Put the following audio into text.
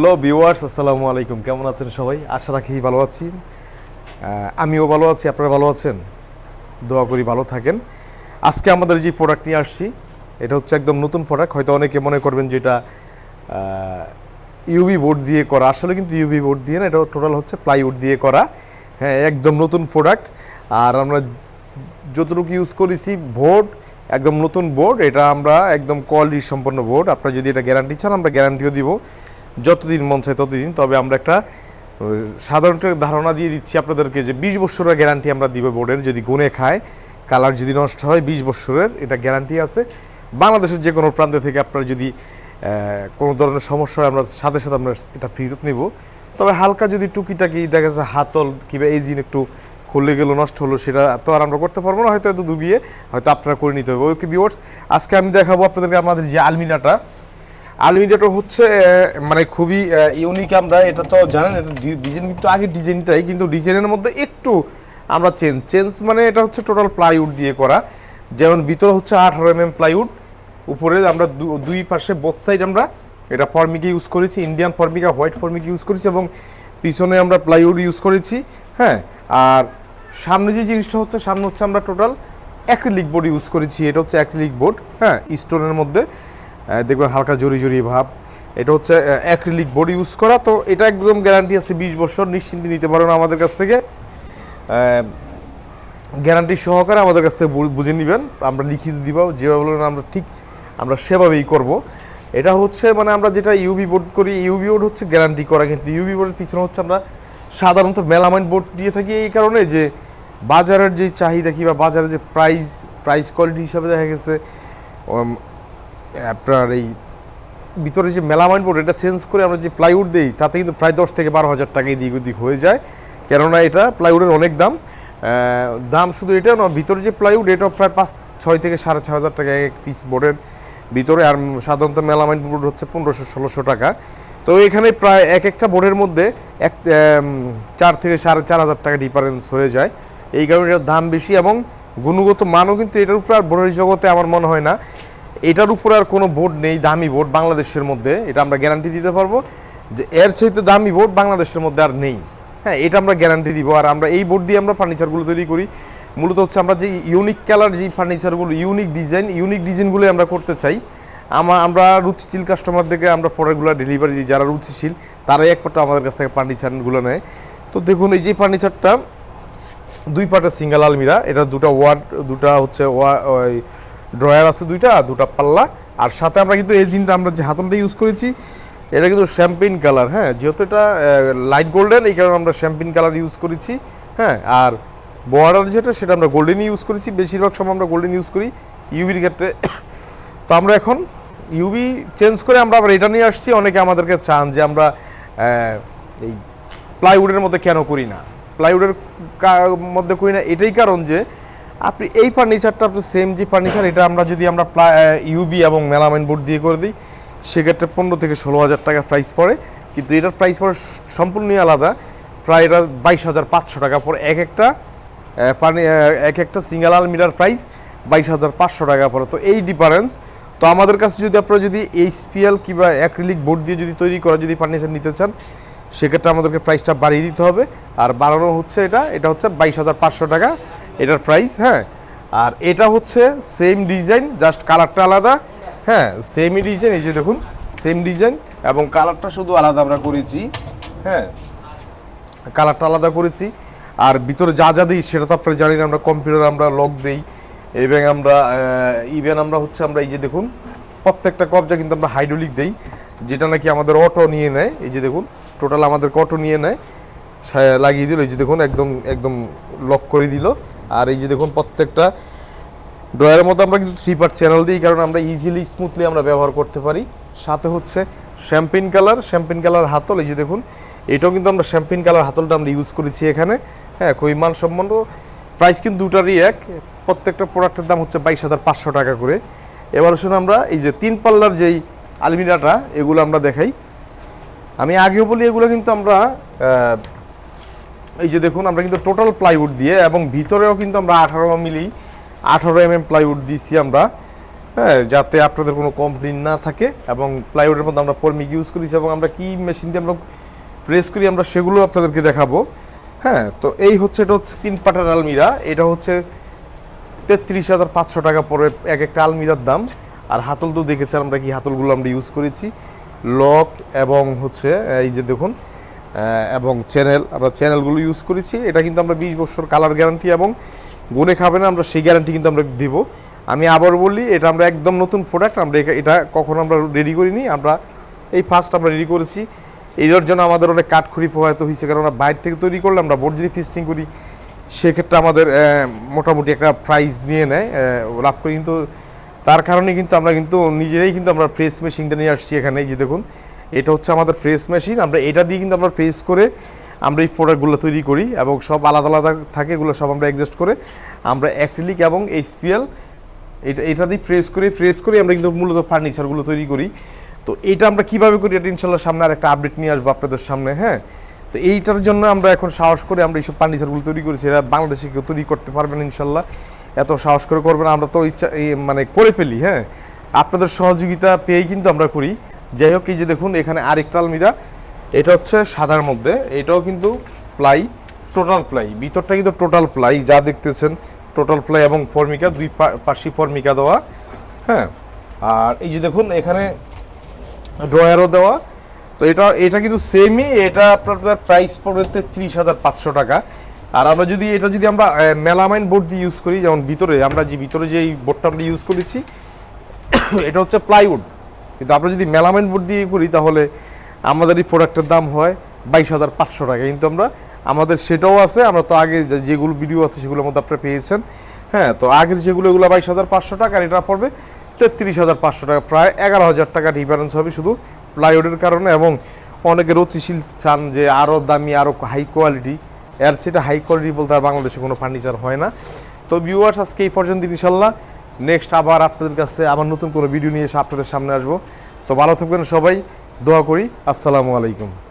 Hello viewers আসসালামু আলাইকুম। কেমন আছেন সবাই? আশা রাখি ভালো আছি। আমিও ভালো আছি, আপনারা ভালো আছেন? দোয়া করি ভালো থাকেন। আজকে আমাদের যে প্রোডাক্ট নিয়ে আসছি, এটা হচ্ছে একদম নতুন প্রোডাক্ট হয়তো অনেকে মনে করবেন যে এটা ইউভি বোর্ড দিয়ে করা। আসলে কিন্তু ইউভি বোর্ড দিয়ে না, এটা টোটাল হচ্ছে প্লাইউড দিয়ে করা। হ্যাঁ একদম নতুন প্রোডাক্ট আর আমরা যতটুকু ইউজ করেছি বোর্ড একদম নতুন বোর্ড এটা আমরা একদম কোয়ালিটি সম্পন্ন বোর্ড আপনারা যদি এটা গ্যারান্টি চান, আমরা গ্যারান্টিও দিব। যতদিন মন চায় ততদিন। তবে আমরা একটা সাধারণ ধারণা দিয়ে দিচ্ছি আপনাদেরকে যে বিশ বছরের গ্যারান্টি আমরা দিব বোর্ডের যদি গুনে খায় কালার যদি নষ্ট হয় বিশ বছরের, এটা গ্যারান্টি আছে। বাংলাদেশের যে কোনো প্রান্তে থেকে আপনারা যদি কোনো ধরনের সমস্যা হয়, আমরা সাথে সাথে আমরা এটা ফেরত নিব। তবে হালকা যদি টুকিটাকি দেখা যাচ্ছে হাতল কিংবা এই জিন একটু খুলে গেলো, নষ্ট হলো, সেটা তো আর আমরা করতে পারব না, হয়তো এত ডুবিয়ে হয়তো আপনারা করে নিতে হবে। ওকে বিওয়ার্স আজকে আমি দেখাবো আপনাদেরকে আমাদের যে আলমিনাটা আলমিনাটা হচ্ছে মানে খুবই ইউনিক আমরা, এটা তো জানেন, এটা ডিজাইন কিন্তু আগে ডিজাইনটাই কিন্তু ডিজাইনের মধ্যে একটু আমরা চেঞ্জ চেঞ্জ মানে এটা হচ্ছে টোটাল প্লাইউড দিয়ে করা। যেমন ভিতরে হচ্ছে আঠারো এম এম প্লাইউড উপরে আমরা দুই পাশে বোথ সাইড আমরা এটা ফর্মিকে ইউজ করেছি Indian formica white formica use করেছি এবং পিছনে আমরা প্লাইউড ইউজ করেছি হ্যাঁ? আর সামনে যে জিনিসটা হচ্ছে, সামনে হচ্ছে আমরা টোটাল অ্যাক্রিলিক বোর্ড ইউজ করেছি, এটা হচ্ছে অ্যাক্রিলিক বোর্ড হ্যাঁ? স্টোনের মধ্যে। দেখবেন হালকা জরি জরি ভাব। এটা হচ্ছে অ্যাক্রিলিক বোর্ড ইউজ করা, তো এটা একদম গ্যারান্টি আছে বিশ বছর নিশ্চিন্তে নিতে পারেন আমাদের কাছ থেকে। গ্যারান্টি সহকারে আমাদের কাছ থেকে বুঝে নেবেন। আমরা লিখিত দিব, যেভাবে বলবেন আমরা ঠিক, আমরা সেভাবেই করব। এটা হচ্ছে মানে আমরা যেটা ইউবি বোর্ড করি ইউবি বোর্ড হচ্ছে গ্যারান্টি করা কিন্তু ইউবি বোর্ডের পিছনে হচ্ছে আমরা সাধারণত মেলামাইন বোর্ড দিয়ে থাকি এই কারণে যে বাজারের যে চাহিদা কিংবা বাজারের যে প্রাইস প্রাইস কোয়ালিটি হিসাবে দেখা গেছে আপনার এই ভিতরে যে মেলামাইন বোর্ড এটা চেঞ্জ করে আমরা যে প্লাইউড দিই, তাতে কিন্তু প্রায় দশ থেকে বারো হাজার টাকা এদিক ওদিক হয়ে যায়। কেননা এটা প্লাইউডের অনেক দাম। দাম শুধু এটা না ভিতরে যে প্লাইউড এটা প্রায় পাঁচ, ছয় থেকে সাড়ে ছয় হাজার টাকা এক পিস বোর্ডের ভিতরে। আর সাধারণত মেলামাইন বোর্ড হচ্ছে পনেরোশো, ষোলোশো টাকা। তো এখানে প্রায় এক একটা বোর্ডের মধ্যে এক চার থেকে সাড়ে চার হাজার টাকা ডিফারেন্স হয়ে যায়। এই কারণে এটার দাম বেশি এবং গুণগত মানও কিন্তু এটার উপর আর বোর্ডের জগতে আমার মনে হয় না। এটার উপর আর কোনো বোর্ড নেই, দামি বোর্ড বাংলাদেশের মধ্যে, এটা আমরা গ্যারান্টি দিতে পারব। যে এর চাইতে দামি বোর্ড বাংলাদেশের মধ্যে আর নেই। হ্যাঁ এটা আমরা গ্যারান্টি দিব। আর আমরা এই বোর্ড দিয়ে আমরা ফার্নিচারগুলো তৈরি করি। মূলত হচ্ছে আমরা যে ইউনিক কালার যে ফার্নিচারগুলো ইউনিক ডিজাইন ইউনিক ডিজাইনগুলো আমরা করতে চাই, আমা আমরা রুচিশীল কাস্টমারদেরকে আমরা প্রোডাক্টগুলো ডেলিভারি দিই। যারা রুচিশীল, তারাই একমাত্র আমাদের কাছ থেকে ফার্নিচারগুলো নেয়। তো দেখুন, এই যে ফার্নিচারটা, দুই পাটের সিঙ্গেল আলমিরা, এটা দুটো ওয়ার্ড দুটা হচ্ছে ওয়া- ড্রয়ার আছে দুইটা, দুটা পাল্লা। আর সাথে আমরা কিন্তু এই জিনটা আমরা যে হাতলটা ইউজ করেছি, এটা কিন্তু শ্যাম্পেইন কালার হ্যাঁ? যেহেতু এটা লাইট গোল্ডেন এই কারণে আমরা শ্যাম্পেইন কালার ইউজ করেছি হ্যাঁ? আর বর্ডার যেটা, সেটা আমরা গোল্ডেন ইউজ করেছি। বেশিরভাগ সময় আমরা গোল্ডেন ইউজ করি ইউভির ক্ষেত্রে। তো আমরা এখন ইউবি চেঞ্জ করে আমরা আবার এটা নিয়ে আসছি। অনেকে আমাদেরকে চান যে আমরা এই প্লাইউডের মধ্যে কেন করি না? প্লাইউডের মধ্যে করি না। এটাই কারণ যে আপনি এই ফার্নিচারটা আপনি সেম যে ফার্নিচার এটা আমরা যদি আমরা ইউবি এবং মেলামাইন বোর্ড দিয়ে করে দিই, সেক্ষেত্রে পনেরো থেকে ষোলো হাজার টাকা প্রাইস পড়ে। কিন্তু এটার প্রাইস পড়ে সম্পূর্ণই আলাদা। প্রায় এটা বাইশ হাজার পাঁচশো টাকা পড়ে। এক একটা এক একটা সিঙ্গেল আলমিরার প্রাইস বাইশ হাজার পাঁচশো টাকা পড়ে। তো এই ডিফারেন্স তো আমাদের কাছে যদি আপনারা যদি এইচপিএল কিংবা অ্যাক্রিলিক বোর্ড দিয়ে যদি তৈরি করা যদি ফার্নিচার নিতে চান, সেক্ষেত্রে আমাদেরকে প্রাইসটা বাড়িয়ে দিতে হবে। আর বাড়ানো হচ্ছে এটা এটা হচ্ছে বাইশ হাজার পাঁচশো টাকা। এটার প্রাইস হ্যাঁ। আর এটা হচ্ছে সেম ডিজাইন জাস্ট কালারটা আলাদা। হ্যাঁ সেমই ডিজাইন এই যে দেখুন সেম ডিজাইন এবং কালারটা শুধু আলাদা আমরা করেছি হ্যাঁ। কালারটা আলাদা করেছি। আর ভিতরে যা যা দিই, সেটা তো আপনারা জানেন, আমরা কম্পিউটার আমরা লক দিই, এবং আমরা ইভেন আমরা হচ্ছে, আমরা এই যে দেখুন, প্রত্যেকটা কবজা কিন্তু আমরা হাইড্রোলিক দেই, যেটা নাকি আমাদের অটো নিয়ে নেয়, এই যে দেখুন টোটাল আমাদের অটো নিয়ে নেয় লাগিয়ে দিল, এই যে দেখুন, একদম একদম লক করে দিল। আর এই যে দেখুন প্রত্যেকটা ড্রয়ারের মতো আমরা কিন্তু থ্রি পার্ট চ্যানেল দিই, কারণ আমরা ইজিলি স্মুথলি আমরা ব্যবহার করতে পারি। সাথে হচ্ছে শ্যাম্পেন কালার শ্যাম্পেন কালার হাতল, এই যে দেখুন, এটাও কিন্তু আমরা শ্যাম্পেন কালার হাতলটা আমরা ইউজ করেছি এখানে। হ্যাঁ খুবই সম্বন্ধ প্রাইস কিন্তু দুটারই এক। প্রত্যেকটা প্রোডাক্টের দাম হচ্ছে বাইশ হাজার পাঁচশো টাকা করে। এবার শুনে আমরা, এই যে তিন পাল্লার যেই আলমিরাটা, এগুলো আমরা দেখাই। আমি আগেও বলি, এগুলো কিন্তু আমরা এই যে দেখুন, আমরা কিন্তু টোটাল প্লাইউড দিয়ে এবং ভিতরেও কিন্তু আমরা আঠারো মিলি, আঠারো এম এম প্লাইউড দিয়েছি আমরা হ্যাঁ যাতে আপনাদের কোনো কমপ্লেন না থাকে এবং প্লাইউডের মধ্যে আমরা ফর্মিক ইউজ করেছি এবং আমরা কি মেশিন দিয়ে আমরা প্রেস করি আমরা সেগুলো আপনাদেরকে দেখাবো হ্যাঁ তো এই হচ্ছে, এটা হচ্ছে তিন পাটার আলমিরা, এটা হচ্ছে তেত্রিশ হাজার পাঁচশো টাকা পরে এক একটা আলমিরার দাম, আর হাতল তো দেখেছেন আমরা কি হাতলগুলো আমরা ইউজ করেছি, লক এবং হচ্ছে, এই যে দেখুন এবং চ্যানেল আমরা চ্যানেলগুলো ইউজ করেছি। এটা কিন্তু আমরা বিশ বছর কালার গ্যারান্টি এবং গুনে খাবে না, আমরা সেই গ্যারান্টি কিন্তু আমরা দিব। আমি আবার বলি, এটা আমরা একদম নতুন প্রোডাক্ট আমরা এটা- কখনো আমরা রেডি করিনি। আমরা এই ফার্স্ট আমরা রেডি করেছি। এটার জন্য আমাদের অনেক কাঠখড়ি প্রভাবিত হয়েছে, কারণ আমরা বাইরে থেকে তৈরি করলে আমরা বোর্ড যদি ফিস্টিং করি, সেক্ষেত্রে আমাদের মোটামুটি একটা প্রাইস নিয়ে নেয় লাভ করি। কিন্তু তার কারণে কিন্তু আমরা কিন্তু নিজেরাই কিন্তু আমরা ফ্রেশ মেশিনটা নিয়ে আসছি এখানে। যে দেখুন এটা হচ্ছে আমাদের ফ্রেশ মেশিন আমরা এটা দিয়ে কিন্তু আমরা ফ্রেস করে আমরা এই প্রোডাক্টগুলো তৈরি করি এবং সব আলাদা আলাদা থাকে, এগুলো সব আমরা অ্যাডজাস্ট করে আমরা অ্যাক্রিলিক এবং এইচপিএল এটা এটা দিয়ে ফ্রেশ করে ফ্রেশ করে আমরা কিন্তু মূলত ফার্নিচারগুলো তৈরি করি। তো এটা আমরা কীভাবে করি এটা ইনশাল্লাহ সামনে আর একটা আপডেট নিয়ে আসব আপনাদের সামনে হ্যাঁ? তো এইটার জন্য আমরা এখন সাহস করে আমরা এইসব ফার্নিচারগুলো তৈরি করেছি। এরা বাংলাদেশে কেউ তৈরি করতে পারবেন ইনশাল্লাহ। এত সাহস করে করবেন আমরা তো ইচ্ছা মানে করে ফেলি হ্যাঁ? আপনাদের সহযোগিতা পেয়েই কিন্তু আমরা করি। যাই হোক, এই যে দেখুন, এখানে আরেকটা আলমিরা। এটা হচ্ছে সাদার মধ্যে। এটাও কিন্তু প্লাই, টোটাল প্লাই। ভিতরটা কিন্তু টোটাল প্লাই, যা দেখতেছেন, টোটাল প্লাই এবং ফর্মিকা, দুই পাশি ফর্মিকা দেওয়া। হ্যাঁ আর এই যে দেখুন, এখানে ড্রয়ারও দেওয়া। তো এটা এটা কিন্তু সেমই এটা আপনার প্রাইস পড়বে তেত্রিশ হাজার পাঁচশো টাকা। আর আমরা যদি, এটা যদি আমরা মেলামাইন বোর্ড দিয়ে ইউজ করি, যেমন ভিতরে, আমরা যে ভিতরে যে এই বোর্ডটা আমরা ইউজ করেছি, এটা হচ্ছে প্লাইউড কিন্তু আমরা যদি মেলামাইন বোর্ড দিয়ে করি, তাহলে আমাদের এই প্রোডাক্টের দাম হয় বাইশ হাজার পাঁচশো টাকা। কিন্তু আমরা, আমাদের সেটাও আছে, আমরা তো আগে যেগুলো ভিডিও আছে, সেগুলোর মধ্যে আপনারা পেয়েছেন। হ্যাঁ তো আগের যেগুলো, এগুলো বাইশ হাজার পাঁচশো টাকা, আর এটা পড়বে তেত্রিশ হাজার পাঁচশো টাকা। প্রায় এগারো হাজার টাকা ডিফারেন্স হবে শুধু প্লাইউডের কারণে, এবং অনেকে রুচিশীল চান যে আরও দামি আরও হাই কোয়ালিটি এর সেটা হাই কোয়ালিটি বলতে আর বাংলাদেশে কোনো ফার্নিচার হয় না। তো ভিউয়ার্স আজকে এই পর্যন্ত, ইনশাল্লাহ। নেক্সট আবার আপনাদের কাছে আবার নতুন কোনো ভিডিও নিয়ে এসে আপনাদের সামনে আসব। তো ভালো থাকবেন সবাই, দোয়া করি। আসসালামু আলাইকুম।